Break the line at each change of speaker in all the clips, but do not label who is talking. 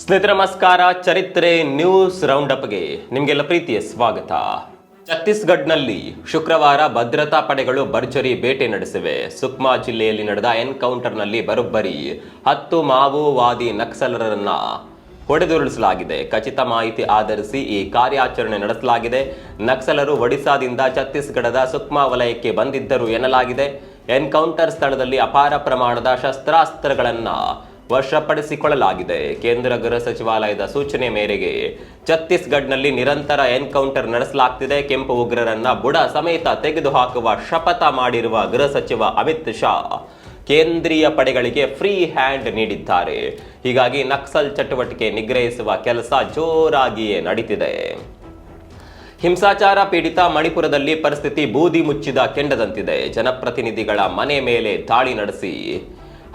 ಸ್ನೇಹಿತರೆ, ನಮಸ್ಕಾರ. ಚರಿತ್ರೆ ನ್ಯೂಸ್ ರೌಂಡ್ ಅಪ್ಗೆ ನಿಮಗೆಲ್ಲ ಪ್ರೀತಿಯ ಸ್ವಾಗತ. ಛತ್ತೀಸ್ಗಢ್ನಲ್ಲಿ ಶುಕ್ರವಾರ ಭದ್ರತಾ ಪಡೆಗಳು ಭರ್ಜರಿ ಬೇಟೆ ನಡೆಸಿವೆ. ಸುಕ್ಮಾ ಜಿಲ್ಲೆಯಲ್ಲಿ ನಡೆದ ಎನ್ಕೌಂಟರ್ನಲ್ಲಿ ಬರೋಬ್ಬರಿ ಹತ್ತು ಮಾವೋವಾದಿ ನಕ್ಸಲರನ್ನ ಹೊಡೆದುರುಳಿಸಲಾಗಿದೆ. ಖಚಿತ ಮಾಹಿತಿ ಆಧರಿಸಿ ಈ ಕಾರ್ಯಾಚರಣೆ ನಡೆಸಲಾಗಿದೆ. ನಕ್ಸಲರು ಒಡಿಸಾದಿಂದ ಛತ್ತೀಸ್ಗಢದ ಸುಕ್ಮಾ ವಲಯಕ್ಕೆ ಬಂದಿದ್ದರು ಎನ್ನಲಾಗಿದೆ. ಎನ್ಕೌಂಟರ್ ಸ್ಥಳದಲ್ಲಿ ಅಪಾರ ಪ್ರಮಾಣದ ಶಸ್ತ್ರಾಸ್ತ್ರಗಳನ್ನ ವಶಪಡಿಸಿಕೊಳ್ಳಲಾಗಿದೆ. ಕೇಂದ್ರ ಗೃಹ ಸಚಿವಾಲಯದ ಸೂಚನೆ ಮೇರೆಗೆ ಛತ್ತೀಸ್ಗಢ್ನಲ್ಲಿ ನಿರಂತರ ಎನ್ಕೌಂಟರ್ ನಡೆಸಲಾಗ್ತಿದೆ. ಕೆಂಪು ಉಗ್ರರನ್ನ ಬುಡ ಸಮೇತ ತೆಗೆದುಹಾಕುವ ಶಪಥ ಮಾಡಿರುವ ಗೃಹ ಸಚಿವ ಅಮಿತ್ ಶಾ ಕೇಂದ್ರೀಯ ಪಡೆಗಳಿಗೆ ಫ್ರೀ ಹ್ಯಾಂಡ್ ನೀಡಿದ್ದಾರೆ. ಹೀಗಾಗಿ ನಕ್ಸಲ್ ಚಟುವಟಿಕೆ ನಿಗ್ರಹಿಸುವ ಕೆಲಸ ಜೋರಾಗಿಯೇ ನಡೀತಿದೆ. ಹಿಂಸಾಚಾರ ಪೀಡಿತ ಮಣಿಪುರದಲ್ಲಿ ಪರಿಸ್ಥಿತಿ ಬೂದಿ ಮುಚ್ಚಿದ ಕೆಂಡದಂತಿದೆ. ಜನಪ್ರತಿನಿಧಿಗಳ ಮನೆ ಮೇಲೆ ದಾಳಿ ನಡೆಸಿ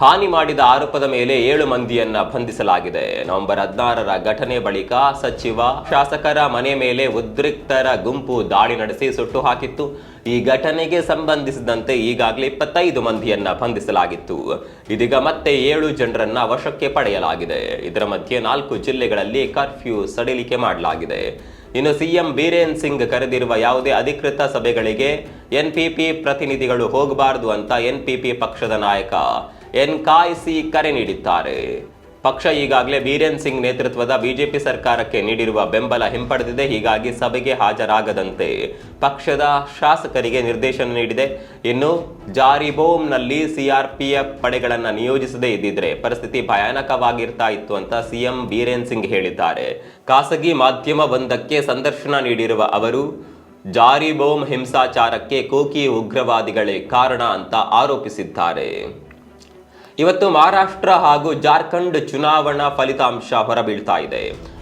ಹಾನಿ ಮಾಡಿದ ಆರೋಪದ ಮೇಲೆ ಏಳು ಮಂದಿಯನ್ನ ಬಂಧಿಸಲಾಗಿದೆ. ನವೆಂಬರ್ ಹದಿನಾರರ ಘಟನೆ ಬಳಿಕ ಸಚಿವ, ಶಾಸಕರ ಮನೆ ಮೇಲೆ ಉದ್ರಿಕ್ತರ ಗುಂಪು ದಾಳಿ ನಡೆಸಿ ಸುಟ್ಟು ಹಾಕಿತ್ತು. ಈ ಘಟನೆಗೆ ಸಂಬಂಧಿಸಿದಂತೆ ಈಗಾಗಲೇ ಇಪ್ಪತ್ತೈದು ಮಂದಿಯನ್ನ ಬಂಧಿಸಲಾಗಿತ್ತು. ಇದೀಗ ಮತ್ತೆ ಏಳು ಜನರನ್ನ ವಶಕ್ಕೆ ಪಡೆಯಲಾಗಿದೆ. ಇದರ ಮಧ್ಯೆ ನಾಲ್ಕು ಜಿಲ್ಲೆಗಳಲ್ಲಿ ಕರ್ಫ್ಯೂ ಸಡಿಲಿಕೆ ಮಾಡಲಾಗಿದೆ. ಇನ್ನು ಸಿಎಂ ಬೀರೇನ್ ಸಿಂಗ್ ಕರೆದಿರುವ ಯಾವುದೇ ಅಧಿಕೃತ ಸಭೆಗಳಿಗೆ ಎನ್ಪಿಪಿ ಪ್ರತಿನಿಧಿಗಳು ಹೋಗಬಾರದು ಅಂತ ಎನ್ಪಿಪಿ ಪಕ್ಷದ ನಾಯಕ ಎನ್ ಕಾಯಿಸಿ ಕರೆ ನೀಡಿದ್ದಾರೆ. ಪಕ್ಷ ಈಗಾಗಲೇ ವೀರೇನ್ ಸಿಂಗ್ ನೇತೃತ್ವದ ಬಿಜೆಪಿ ಸರ್ಕಾರಕ್ಕೆ ನೀಡಿರುವ ಬೆಂಬಲ ಹಿಂಪಡೆದಿದೆ. ಹೀಗಾಗಿ ಸಭೆಗೆ ಹಾಜರಾಗದಂತೆ ಪಕ್ಷದ ಶಾಸಕರಿಗೆ ನಿರ್ದೇಶನ ನೀಡಿದೆ. ಇನ್ನು ಜಾರಿಬೋಮ್ನಲ್ಲಿ ಸಿಆರ್ಪಿಎಫ್ ಪಡೆಗಳನ್ನು ನಿಯೋಜಿಸದೇ ಇದ್ದಿದ್ರೆ ಪರಿಸ್ಥಿತಿ ಭಯಾನಕವಾಗಿರ್ತಾ ಇತ್ತು ಅಂತ ಸಿಎಂ ವೀರೇನ್ ಸಿಂಗ್ ಹೇಳಿದ್ದಾರೆ. ಖಾಸಗಿ ಮಾಧ್ಯಮವೊಂದಕ್ಕೆ ಸಂದರ್ಶನ ನೀಡಿರುವ ಅವರು ಜಾರಿಬೋಮ್ ಹಿಂಸಾಚಾರಕ್ಕೆ ಕೋಕಿ ಉಗ್ರವಾದಿಗಳೇ ಕಾರಣ ಅಂತ ಆರೋಪಿಸಿದ್ದಾರೆ. ಇವತ್ತು ಮಹಾರಾಷ್ಟ್ರ ಹಾಗೂ ಜಾರ್ಖಂಡ್ ಚುನಾವಣಾ ಫಲಿತಾಂಶ ಹೊರಬೀಳ್ತಾ ಇದೆ.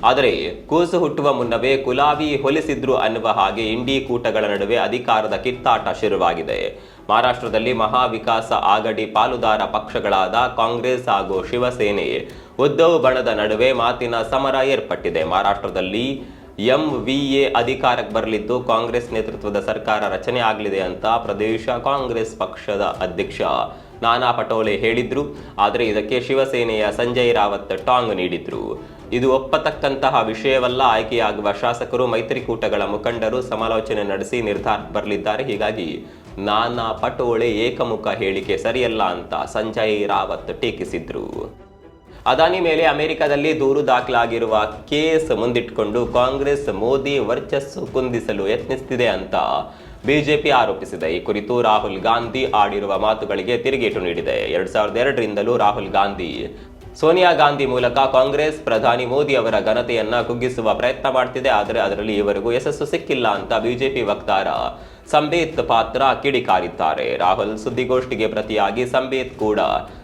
ಆದರೆ ಕೂಸು ಹುಟ್ಟುವ ಮುನ್ನವೇ ಕುಲಾವಿ ಹೊಲಿಸಿದ್ರು ಅನ್ನುವ ಹಾಗೆ ಇಂಡಿ ಕೂಟಗಳ ನಡುವೆ ಅಧಿಕಾರದ ಕಿತ್ತಾಟ ಶುರುವಾಗಿದೆ. ಮಹಾರಾಷ್ಟ್ರದಲ್ಲಿ ಮಹಾವಿಕಾಸ ಆಗಡಿ ಪಾಲುದಾರ ಪಕ್ಷಗಳಾದ ಕಾಂಗ್ರೆಸ್ ಹಾಗೂ ಶಿವಸೇನೆ ಉದ್ದವ್ ಬಣದ ನಡುವೆ ಮಾತಿನ ಸಮರ ಏರ್ಪಟ್ಟಿದೆ. ಮಹಾರಾಷ್ಟ್ರದಲ್ಲಿ ಎಂ ವಿ ಎ ಅಧಿಕಾರಕ್ಕೆ ಬರಲಿದ್ದು ಕಾಂಗ್ರೆಸ್ ನೇತೃತ್ವದ ಸರ್ಕಾರ ರಚನೆ ಆಗಲಿದೆ ಅಂತ ಪ್ರದೇಶ ಕಾಂಗ್ರೆಸ್ ಪಕ್ಷದ ಅಧ್ಯಕ್ಷ ನಾನಾ ಪಟೋಲೆ ಹೇಳಿದ್ರು, ಆದರೆ ಇದಕ್ಕೆ ಶಿವಸೇನೆಯ ಸಂಜಯ್ ರಾವತ್ ಟಾಂಗ್ ನೀಡಿದ್ರು. ಇದು ಒಪ್ಪತಕ್ಕಂತಹ ವಿಷಯವಲ್ಲ, ಆಯ್ಕೆಯಾಗುವ ಶಾಸಕರು ಮೈತ್ರಿಕೂಟಗಳ ಮುಖಂಡರು ಸಮಾಲೋಚನೆ ನಡೆಸಿ ನಿರ್ಧಾರ ಬರಲಿದ್ದಾರೆ. ಹೀಗಾಗಿ ನಾನಾ ಪಟೋಳೆ ಏಕಮುಖ ಹೇಳಿಕೆ ಸರಿಯಲ್ಲ ಅಂತ ಸಂಜಯ್ ರಾವತ್ ಟೀಕಿಸಿದ್ರು. ಅದಾನಿ ಮೇಲೆ ಅಮೆರಿಕದಲ್ಲಿ ದೂರು ದಾಖಲಾಗಿರುವ ಕೇಸ್ ಮುಂದಿಟ್ಕೊಂಡು ಕಾಂಗ್ರೆಸ್ ಮೋದಿ ವರ್ಚಸ್ಸು ಕುಂದಿಸಲು ಯತ್ನಿಸುತ್ತಿದೆ ಅಂತ ಬಿಜೆಪಿ ಆರೋಪಿಸಿದೆ ಈ ಕುರಿತು ರಾಹುಲ್ ಗಾಂಧಿ ಆಡಿರುವ ಮಾತುಗಳಿಗೆ ತಿರುಗೇಟು ನೀಡಿದೆ. ಎರಡ್ ಸಾವಿರದ ಎರಡರಿಂದಲೂ ರಾಹುಲ್ ಗಾಂಧಿ, ಸೋನಿಯಾ ಗಾಂಧಿ ಮೂಲಕ ಕಾಂಗ್ರೆಸ್ ಪ್ರಧಾನಿ ಮೋದಿ ಅವರ ಘನತೆಯನ್ನ ಕುಗ್ಗಿಸುವ ಪ್ರಯತ್ನ ಮಾಡ್ತಿದೆ. ಆದರೆ ಅದರಲ್ಲಿ ಇವರಿಗೂ ಯಶಸ್ಸು ಸಿಕ್ಕಿಲ್ಲ ಅಂತ ಬಿಜೆಪಿ ವಕ್ತಾರ ಸಂಬೇತ್ ಪಾತ್ರ ಕಿಡಿಕಾರಿದ್ದಾರೆ. ರಾಹುಲ್ ಸುದ್ದಿಗೋಷ್ಠಿಗೆ ಪ್ರತಿಯಾಗಿ ಸಂಬೇತ್ ಕೂಡ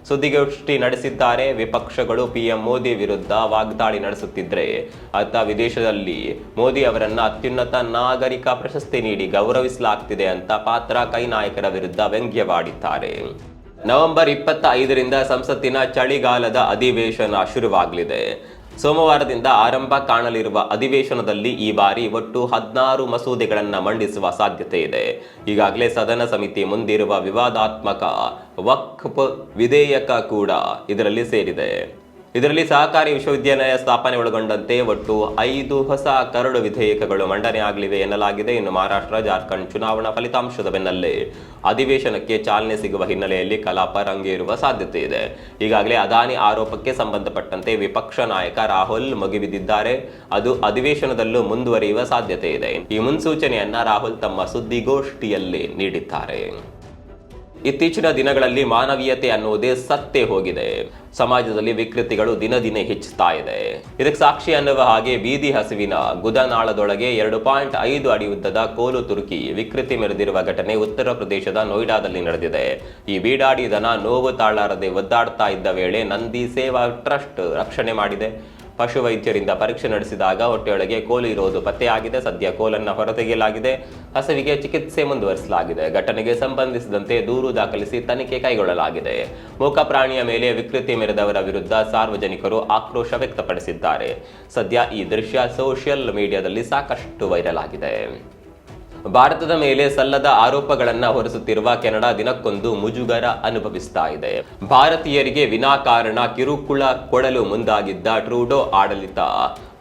ಸುದ್ದಿಗೋಷ್ಠಿ ನಡೆಸಿದ್ದಾರೆ. ವಿಪಕ್ಷಗಳು ಪಿಎಂ ಮೋದಿ ವಿರುದ್ಧ ವಾಗ್ದಾಳಿ ನಡೆಸುತ್ತಿದ್ರೆ. ಅತ್ತ ವಿದೇಶದಲ್ಲಿ ಮೋದಿ ಅವರನ್ನ ಅತ್ಯುನ್ನತ ನಾಗರಿಕ ಪ್ರಶಸ್ತಿ ನೀಡಿ ಗೌರವಿಸಲಾಗ್ತಿದೆ ಅಂತ ಪಾತ್ರ ಕೈ ನಾಯಕರ ವಿರುದ್ಧ ವ್ಯಂಗ್ಯವಾಡಿದ್ದಾರೆ. ನವೆಂಬರ್ ಇಪ್ಪತ್ತ ಐದರಿಂದ ಸಂಸತ್ತಿನ ಚಳಿಗಾಲದ ಅಧಿವೇಶನ ಶುರುವಾಗಲಿದೆ. ಸೋಮವಾರದಿಂದ ಆರಂಭ ಕಾಣಲಿರುವ ಅಧಿವೇಶನದಲ್ಲಿ ಈ ಬಾರಿ ಒಟ್ಟು ಹದಿನಾರು ಮಸೂದೆಗಳನ್ನು ಮಂಡಿಸುವ ಸಾಧ್ಯತೆ ಇದೆ. ಈಗಾಗಲೇ ಸದನ ಸಮಿತಿ ಮುಂದಿರುವ ವಿವಾದಾತ್ಮಕ ವಕ್ಫ್ ವಿಧೇಯಕ ಕೂಡ ಇದರಲ್ಲಿ ಸೇರಿದೆ. ಇದರಲ್ಲಿ ಸಹಕಾರಿ ವಿಶ್ವವಿದ್ಯಾಲಯ ಸ್ಥಾಪನೆ ಒಳಗೊಂಡಂತೆ ಒಟ್ಟು ಐದು ಹೊಸ ಕರಡು ವಿಧೇಯಕಗಳು ಮಂಡನೆ ಆಗಲಿವೆ ಎನ್ನಲಾಗಿದೆ. ಇನ್ನು ಮಹಾರಾಷ್ಟ್ರ, ಜಾರ್ಖಂಡ್ ಚುನಾವಣಾ ಫಲಿತಾಂಶದ ಬೆನ್ನಲ್ಲೇ ಅಧಿವೇಶನಕ್ಕೆ ಚಾಲನೆ ಸಿಗುವ ಹಿನ್ನೆಲೆಯಲ್ಲಿ ಕಲಾಪ ರಂಗೇರುವ ಸಾಧ್ಯತೆ ಇದೆ. ಈಗಾಗಲೇ ಅದಾನಿ ಆರೋಪಕ್ಕೆ ಸಂಬಂಧಪಟ್ಟಂತೆ ವಿಪಕ್ಷ ನಾಯಕ ರಾಹುಲ್ ಮುಗಿಬಿದ್ದಿದ್ದಾರೆ. ಅದು ಅಧಿವೇಶನದಲ್ಲೂ ಮುಂದುವರಿಯುವ ಸಾಧ್ಯತೆ ಇದೆ. ಈ ಮುನ್ಸೂಚನೆಯನ್ನ ರಾಹುಲ್ ತಮ್ಮ ಸುದ್ದಿಗೋಷ್ಠಿಯಲ್ಲಿ ನೀಡಿದ್ದಾರೆ. ಇತ್ತೀಚಿನ ದಿನಗಳಲ್ಲಿ ಮಾನವೀಯತೆ ಅನ್ನುವುದೇ ಸತ್ತೇ ಹೋಗಿದೆ. ಸಮಾಜದಲ್ಲಿ ವಿಕೃತಿಗಳು ದಿನ ದಿನೇ ಹೆಚ್ಚುತ್ತಾ ಇದೆ. ಇದಕ್ಕೆ ಸಾಕ್ಷಿ ಅನ್ನುವ ಹಾಗೆ ಬೀದಿ ಹಸುವಿನ ಗುದನಾಳದೊಳಗೆ ಎರಡು ಪಾಯಿಂಟ್ ಐದು ಅಡಿ ಉದ್ದದ ಕೋಲು ತುರುಕಿ ವಿಕೃತಿ ಮೆರೆದಿರುವ ಘಟನೆ ಉತ್ತರ ಪ್ರದೇಶದ ನೋಯ್ಡಾದಲ್ಲಿ ನಡೆದಿದೆ. ಈ ಬೀಡಾಡಿ ದನ ನೋವು ತಾಳಾರದೆ ಒದ್ದಾಡ್ತಾ ಇದ್ದ ವೇಳೆ ನಂದಿ ಸೇವಾ ಟ್ರಸ್ಟ್ ರಕ್ಷಣೆ ಮಾಡಿದೆ. ಪಶುವೈದ್ಯರಿಂದ ಪರೀಕ್ಷೆ ನಡೆಸಿದಾಗ ಹೊಟ್ಟೆಯೊಳಗೆ ಕೋಲು ಇರುವುದು ಪತ್ತೆಯಾಗಿದೆ. ಸದ್ಯ ಕೋಲನ್ನು ಹೊರತೆಗೆಯಲಾಗಿದೆ. ಹಸುವಿಗೆ ಚಿಕಿತ್ಸೆ ಮುಂದುವರಿಸಲಾಗಿದೆ. ಘಟನೆಗೆ ಸಂಬಂಧಿಸಿದಂತೆ ದೂರು ದಾಖಲಿಸಿ ತನಿಖೆ ಕೈಗೊಳ್ಳಲಾಗಿದೆ. ಮೂಕ ಪ್ರಾಣಿಯ ಮೇಲೆ ವಿಕೃತಿ ಮೆರೆದವರ ವಿರುದ್ಧ ಸಾರ್ವಜನಿಕರು ಆಕ್ರೋಶ ವ್ಯಕ್ತಪಡಿಸಿದ್ದಾರೆ. ಸದ್ಯ ಈ ದೃಶ್ಯ ಸೋಷಿಯಲ್ ಮೀಡಿಯಾದಲ್ಲಿ ಸಾಕಷ್ಟು ವೈರಲ್ ಆಗಿದೆ. ಭಾರತದ ಮೇಲೆ ಸಲ್ಲದ ಆರೋಪಗಳನ್ನ ಹೊರಿಸುತ್ತಿರುವ ಕೆನಡಾ ದಿನಕ್ಕೊಂದು ಮುಜುಗರ ಅನುಭವಿಸ್ತಾ ಇದೆ. ಭಾರತೀಯರಿಗೆ ವಿನಾಕಾರಣ ಕಿರುಕುಳ ಕೊಡಲು ಮುಂದಾಗಿದ್ದ ಟ್ರೂಡೋ ಆಡಳಿತ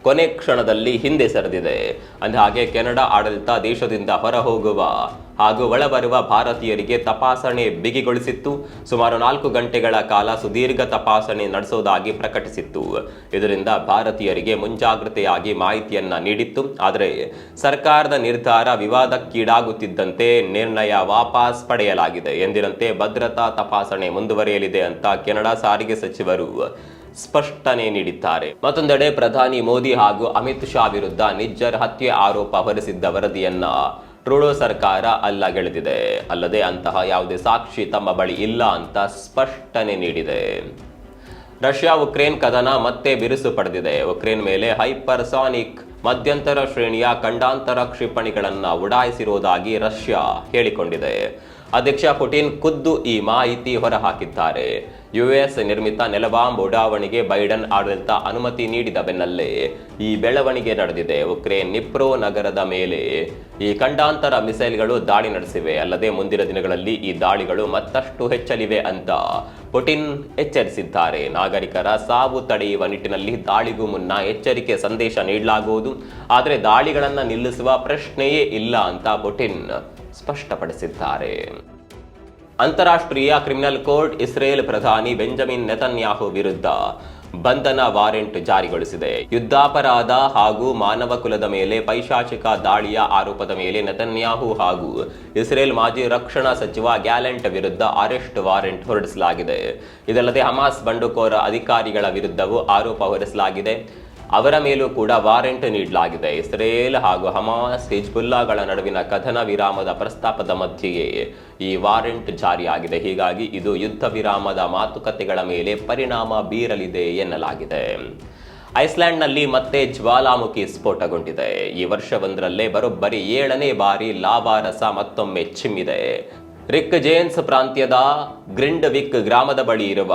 ಕೊನೆ ಕ್ಷಣದಲ್ಲಿ ಹಿಂದೆ ಸರಿದಿದೆ. ಅಂದಹಾಗೆ ಕೆನಡಾ ಆಡಳಿತ ದೇಶದಿಂದ ಹೊರಹೋಗುವ ಹಾಗೂ ಒಳಬರುವ ಭಾರತೀಯರಿಗೆ ತಪಾಸಣೆ ಬಿಗಿಗೊಳಿಸಿತ್ತು. ಸುಮಾರು ನಾಲ್ಕು ಗಂಟೆಗಳ ಕಾಲ ಸುದೀರ್ಘ ತಪಾಸಣೆ ನಡೆಸೋದಾಗಿ ಪ್ರಕಟಿಸಿತ್ತು. ಇದರಿಂದ ಭಾರತೀಯರಿಗೆ ಮುಂಜಾಗ್ರತೆಯಾಗಿ ಮಾಹಿತಿಯನ್ನ ನೀಡಿತ್ತು. ಆದರೆ ಸರ್ಕಾರದ ನಿರ್ಧಾರ ವಿವಾದಕ್ಕೀಡಾಗುತ್ತಿದ್ದಂತೆ ನಿರ್ಣಯ ವಾಪಸ್ ಪಡೆಯಲಾಗಿದೆ. ಎಂದಿನಂತೆ ಭದ್ರತಾ ತಪಾಸಣೆ ಮುಂದುವರಿಯಲಿದೆ ಅಂತ ಕೆನಡಾ ಸಾರಿಗೆ ಸಚಿವರು ಸ್ಪಷ್ಟನೆ ನೀಡಿದ್ದಾರೆ. ಮತ್ತೊಂದೆಡೆ ಪ್ರಧಾನಿ ಮೋದಿ ಹಾಗೂ ಅಮಿತ್ ಶಾ ವಿರುದ್ಧ ನಿಜ್ಜರ್ ಹತ್ಯೆ ಆರೋಪ ಹೊರಿಸಿದ್ದ ವರದಿಯನ್ನ ಟ್ರೂಡೋ ಸರ್ಕಾರ ಅಲ್ಲಗೆಳೆದಿದೆ. ಅಲ್ಲದೆ ಅಂತಹ ಯಾವುದೇ ಸಾಕ್ಷಿ ತಮ್ಮ ಬಳಿ ಇಲ್ಲ ಅಂತ ಸ್ಪಷ್ಟನೆ ನೀಡಿದೆ. ರಷ್ಯಾ ಉಕ್ರೇನ್ ಕದನ ಮತ್ತೆ ಬಿರುಸು ಪಡೆದಿದೆ. ಉಕ್ರೇನ್ ಮೇಲೆ ಹೈಪರ್ಸಾನಿಕ್ ಮಧ್ಯಂತರ ಶ್ರೇಣಿಯ ಖಂಡಾಂತರ ಕ್ಷಿಪಣಿಗಳನ್ನು ಉಡಾಯಿಸಿರುವುದಾಗಿ ರಷ್ಯಾ ಹೇಳಿಕೊಂಡಿದೆ. ಅಧ್ಯಕ್ಷ ಪುಟಿನ್ ಖುದ್ದು ಈ ಮಾಹಿತಿ ಹೊರಹಾಕಿದ್ದಾರೆ. ಯುಎಸ್ ನಿರ್ಮಿತ ನೆಲಬಾಂಬ್ ಉಡಾವಣೆಗೆ ಬೈಡನ್ ಆಡಳಿತ ಅನುಮತಿ ನೀಡಿದ ಬೆನ್ನಲ್ಲೇ ಈ ಬೆಳವಣಿಗೆ ನಡೆದಿದೆ. ಉಕ್ರೇನ್ ನಿಪ್ರೋ ನಗರದ ಮೇಲೆ ಈ ಖಂಡಾಂತರ ಮಿಸೈಲ್ಗಳು ದಾಳಿ ನಡೆಸಿವೆ. ಅಲ್ಲದೆ ಮುಂದಿನ ದಿನಗಳಲ್ಲಿ ಈ ದಾಳಿಗಳು ಮತ್ತಷ್ಟು ಹೆಚ್ಚಲಿವೆ ಅಂತ ಪುಟಿನ್ ಎಚ್ಚರಿಸಿದ್ದಾರೆ. ನಾಗರಿಕರ ಸಾವು ತಡೆಯುವ ನಿಟ್ಟಿನಲ್ಲಿ ದಾಳಿಗೂ ಮುನ್ನ ಎಚ್ಚರಿಕೆ ಸಂದೇಶ ನೀಡಲಾಗುವುದು. ಆದರೆ ದಾಳಿಗಳನ್ನು ನಿಲ್ಲಿಸುವ ಪ್ರಶ್ನೆಯೇ ಇಲ್ಲ ಅಂತ ಪುಟಿನ್ ಸ್ಪಷ್ಟಪಡಿಸಿದ್ದಾರೆ. ಅಂತಾರಾಷ್ಟ್ರೀಯ ಕ್ರಿಮಿನಲ್ ಕೋರ್ಟ್ ಇಸ್ರೇಲ್ ಪ್ರಧಾನಿ ಬೆಂಜಮಿನ್ ನೆತನ್ಯಾಹು ವಿರುದ್ಧ ಬಂಧನ ವಾರೆಂಟ್ ಜಾರಿಗೊಳಿಸಿದೆ. ಯುದ್ಧಾಪರಾಧ ಹಾಗೂ ಮಾನವ ಕುಲದ ಮೇಲೆ ಪೈಶಾಚಿಕ ದಾಳಿಯ ಆರೋಪದ ಮೇಲೆ ನೆತನ್ಯಾಹು ಹಾಗೂ ಇಸ್ರೇಲ್ ಮಾಜಿ ರಕ್ಷಣಾ ಸಚಿವ ಗ್ಯಾಲೆಂಟ್ ವಿರುದ್ಧ ಅರೆಸ್ಟ್ ವಾರೆಂಟ್ ಹೊರಡಿಸಲಾಗಿದೆ. ಇದಲ್ಲದೆ ಹಮಾಸ್ ಬಂಡುಕೋರ ಅಧಿಕಾರಿಗಳ ವಿರುದ್ಧವೂ ಆರೋಪ ಹೊರಿಸಲಾಗಿದೆ. ಅವರ ಮೇಲೂ ಕೂಡ ವಾರೆಂಟ್ ನೀಡಲಾಗಿದೆ. ಇಸ್ರೇಲ್ ಹಾಗೂ ಹಮಾಸ್ ಹಿಜ್ಬುಲ್ಲಾಗಳ ನಡುವಿನ ಕಥನ ವಿರಾಮದ ಪ್ರಸ್ತಾಪದ ಮಧ್ಯೆಯೇ ಈ ವಾರೆಂಟ್ ಜಾರಿಯಾಗಿದೆ. ಹೀಗಾಗಿ ಇದು ಯುದ್ಧ ವಿರಾಮದ ಮಾತುಕತೆಗಳ ಮೇಲೆ ಪರಿಣಾಮ ಬೀರಲಿದೆ ಎನ್ನಲಾಗಿದೆ. ಐಸ್ಲ್ಯಾಂಡ್ನಲ್ಲಿ ಮತ್ತೆ ಜ್ವಾಲಾಮುಖಿ ಸ್ಫೋಟಗೊಂಡಿದೆ. ಈ ವರ್ಷವೊಂದರಲ್ಲೇ ಬರೋಬ್ಬರಿ ಏಳನೇ ಬಾರಿ ಲಾವಾರಸ ಮತ್ತೊಮ್ಮೆ ಚಿಮ್ಮಿದೆ. ರಿಕ್ ಜೇನ್ಸ್ ಪ್ರಾಂತ್ಯದ ಗ್ರಿಂಡ್ವಿಕ್ ಗ್ರಾಮದ ಬಳಿ ಇರುವ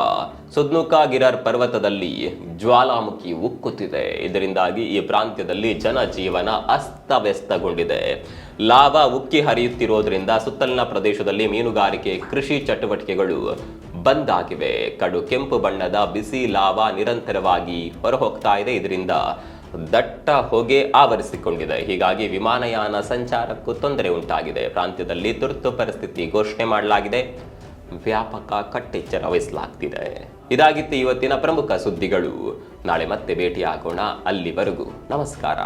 ಸುದ್ನುಕಾ ಗಿರರ್ ಪರ್ವತದಲ್ಲಿ ಜ್ವಾಲಾಮುಖಿ ಉಕ್ಕುತ್ತಿದೆ. ಇದರಿಂದಾಗಿ ಈ ಪ್ರಾಂತ್ಯದಲ್ಲಿ ಜನಜೀವನ ಅಸ್ತವ್ಯಸ್ತಗೊಂಡಿದೆ. ಲಾವಾ ಉಕ್ಕಿ ಹರಿಯುತ್ತಿರೋದ್ರಿಂದ ಸುತ್ತಲಿನ ಪ್ರದೇಶದಲ್ಲಿ ಮೀನುಗಾರಿಕೆ, ಕೃಷಿ ಚಟುವಟಿಕೆಗಳು ಬಂದ್ ಕಡು ಕೆಂಪು ಬಣ್ಣದ ಬಿಸಿ ಲಾವಾ ನಿರಂತರವಾಗಿ ಹೊರಹೋಗ್ತಾ ಇದೆ. ಇದರಿಂದ ದಟ್ಟ ಹೊಗೆ ಆವರಿಸಿಕೊಂಡಿದೆ. ಹೀಗಾಗಿ ವಿಮಾನಯಾನ ಸಂಚಾರಕ್ಕೂ ತೊಂದರೆ ಉಂಟಾಗಿದೆ. ಪ್ರಾಂತ್ಯದಲ್ಲಿ ತುರ್ತು ಪರಿಸ್ಥಿತಿ ಘೋಷಣೆ ಮಾಡಲಾಗಿದೆ. ವ್ಯಾಪಕ ಕಟ್ಟೆಚ್ಚರ ವಹಿಸಲಾಗ್ತಿದೆ. ಇದಾಗಿತ್ತು ಇವತ್ತಿನ ಪ್ರಮುಖ ಸುದ್ದಿಗಳು. ನಾಳೆ ಮತ್ತೆ ಭೇಟಿಯಾಗೋಣ ಅಲ್ಲಿವರೆಗೂ. ನಮಸ್ಕಾರ.